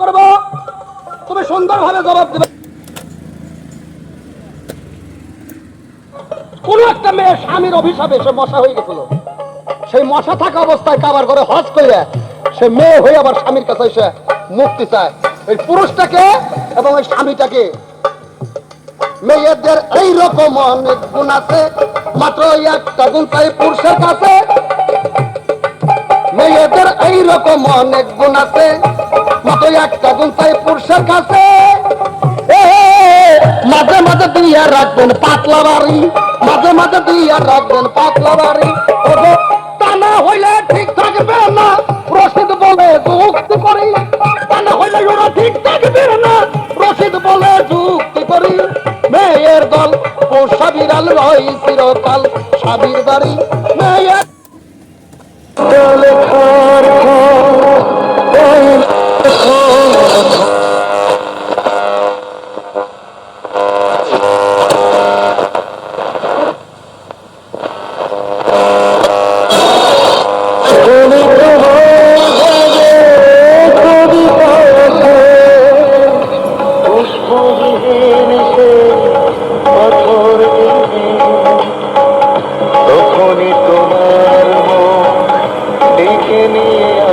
করব? তুমি সুন্দরভাবে জবাব দেবে। কোন একটা মেয়ে স্বামীর অভিশাপে সে মশা হয়ে গেছিল। সেই মশা থাকা অবস্থায় কাবার করে হজ করে সে মেয়ে হয়ে আবার স্বামীর কাছে এসে মুক্তি চায়। এই পুরুষটাকে এবং ওই স্বামীটাকে। মেয়েদের এই রকম অনেক গুণ আছে, মাত্র একটা গুণ তাই পুরুষের কাছে। মেয়েদের এই রকম অনেক গুণ আছে মাত্র একটা মাঝে মাঝে দিয়ে রাখবেন পাতলা বাড়ি, মাঝে মাঝে দিয়ে রাখবেন পাতলা বাড়ি। তা হইলে ঠিক থাকবে না, রশিদ বলে যুক্তি করি। তা না হইলে ওরা ঠিক থাকবে না, রশিদ বলে যুক্তি করি। মেয়ের দল ও সাবিরাল রই চিরকাল সাবির বাড়ি। তখনই তোমার মুখ নিয়ে